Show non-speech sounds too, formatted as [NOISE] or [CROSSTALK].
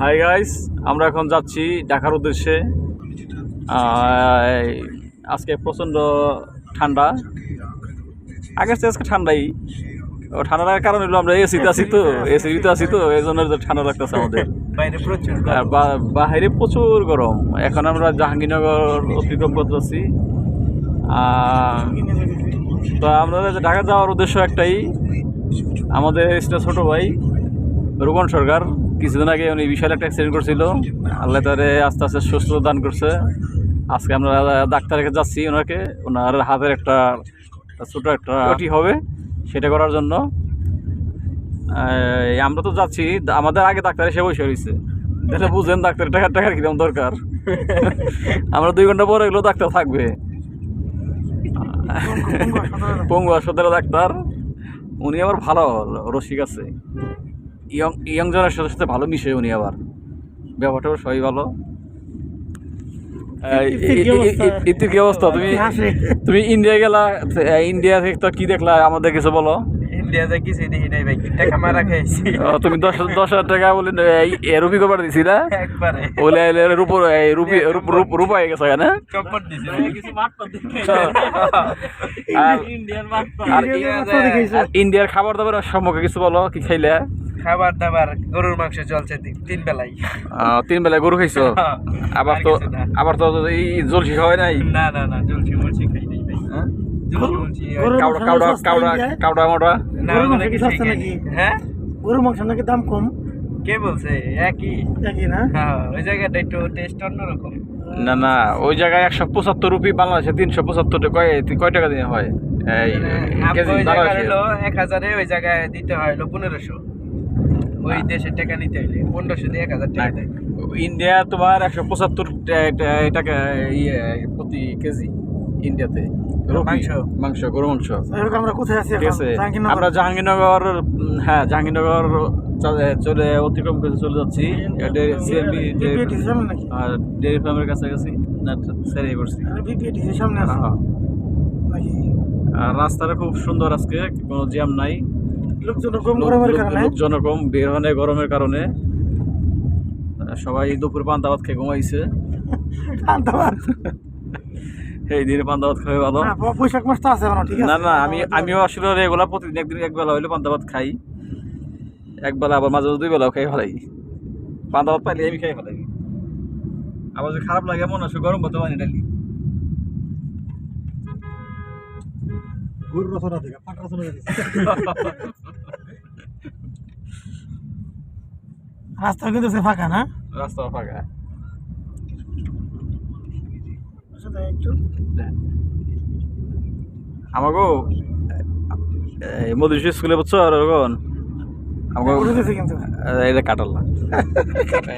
Hi guys আমরা এখন যাচ্ছি ঢাকার উদ্দেশ্যে। আজকে প্রচণ্ড ঠান্ডা। আগের চেয়ে আজকে ঠান্ডাই। ও ঠান্ডা লাগার কারণ হলো আমরা এসিতে আছি তো এসিতে আছি তো এই জন্য ঠান্ডা লাগতেছে আমাদের। বাইরে প্রচুর গরম। এখন আমরা জাহাঙ্গীরনগর অতিক্রম করতেছি। তো আমরা যে ঢাকা যাওয়ার উদ্দেশ্য একটাই। আমাদের ছোট ভাই। রোবন সরকার কিছুদিন আগে উনি বিশাল একটা অ্যাক্সিডেন্ট করছিল। আল্লাহ তারে আস্তে আস্তে সুস্থ দান করছে। আজকে আমরা ডাক্তারের কাছে যাচ্ছি ওনাকে। ওনার হাতের একটা ছোটো একটা ওটি হবে সেটা করার জন্য। আমরা তো যাচ্ছি আমাদের আগে ডাক্তার এসে বসে রয়েছে। তাহলে বুঝেন ডাক্তার টাকার টাকার কীরকম দরকার। আমরা দুই ঘণ্টা পরে এগুলো ডাক্তার থাকবে। পঙ্গু হাসপাতালে। ডাক্তার। উনি আবার ভালো রসিক আছে। ইয়ং ইয়ং জেনারেশনের সাথে সাথে ভালো মিশে উনি আবার। ব্যবহারটা সবাই ভালো। ইতির কি অবস্থা। তুমি তুমি ইন্ডিয়া গেলা ইন্ডিয়া থেকে তো কি দেখলা? আমাদের কিছু বলো। ইন্ডিয়া যা দেখি নাই ভাই টাকা মারা খাইছি তুমি দশ দশ হাজার টাকা বলে রুপি কবার দিছি না? একবারে। বলে রূপ রুপি রূপ রূপ রূপা হয়ে গেছে না চপ্পট দিছি কিছু আর ইন্ডিয়ান আর আর ইন্ডিয়ার খাবার দাবার সম্পর্কে কিছু বলো কি খাইলে? খাবার দাবার গরুর মাংস চলছে তিন- বেলাই। তিন বেলা গরু খাইছো? [LAUGHS] আবার তো। আবার তো এই জলসি খাওয়াই নাই? না না না জলছি মলছি খাই নাই ভাই। হ্যাঁ? জলছি মলছি গরুর কাউডা কাউডা কাউডা কাউডা মোটা? না গরুর মাংস কি সস্তা নাকি? হ্যাঁ? গরুর মাংস নাকি দাম কম? কে বলছে? একই। না? হ্যাঁ ওই জায়গাটা একটু টেস্ট অন্যরকম। না না ওই জায়গায় একশো পঁচাত্তর রুপি বাংলাদেশে তিনশো পঁচাত্তর কয় কয় টাকা দিয়ে হয়? জায়গায় এক হাজারে ওই জায়গায় দিতে হয় পনেরোশো। ওই দেশের টাকা নিতে হইলে পনেরোশো দিয়ে এক হাজার টাকা দেয়। ইন্ডিয়া তোমার একশো পঁচাত্তর টাকা ইয়ে প্রতি কেজি ইন্ডিয়াতে। মাংস? মাংস গরু মাংস। আমরা কোথায় আছি ঠিক আছে আমরা জাহাঙ্গীরনগর হ্যাঁ জাহাঙ্গীরনগর চলে- অতিক্রম করে চলে যাচ্ছি। সিএমবি BPATC ডেয়ারি ফার্মের কাছাকাছি না সেরে করছি সামনে হ্যাঁ। আর রাস্তাটা খুব সুন্দর আজকে কোনো জ্যাম নাই। লোকজন কম বের হয় নাই গরমের কারণে। সবাই দুপুর পান্তা ভাত খেয়ে ঘুমাইছে। [LAUGHS] ঠান্ডা ভাত। এই দিনে পান্তা ভাত খাওয়া ভালো। বৈশাখ মাস তো আছে ঠিক আছে? না না আমি আমিও আসলে রেগুলার প্রতিদিন একদিন একবেলা হইলে পান্তা ভাত খাই। একবেলা আবার মাঝে দুই বেলাও খাই ফেলাই পান্তা ভাত পাইলে আমি খাই ফেলাই আবার যদি খারাপ লাগে মনে হচ্ছে গরম ভাত বানিয়ে ডালি গরুর রচনা থেকে পাট রচনা থেকে। রাস্তা কিন্তু সে ফাঁকা না? রাস্তা ফাঁকা। সেটা একটু। আমাকেও মধুসী স্কুলে বুঝছ আর এখন আমাকে উঠে গেছে কিন্তু এটা কাটাল না।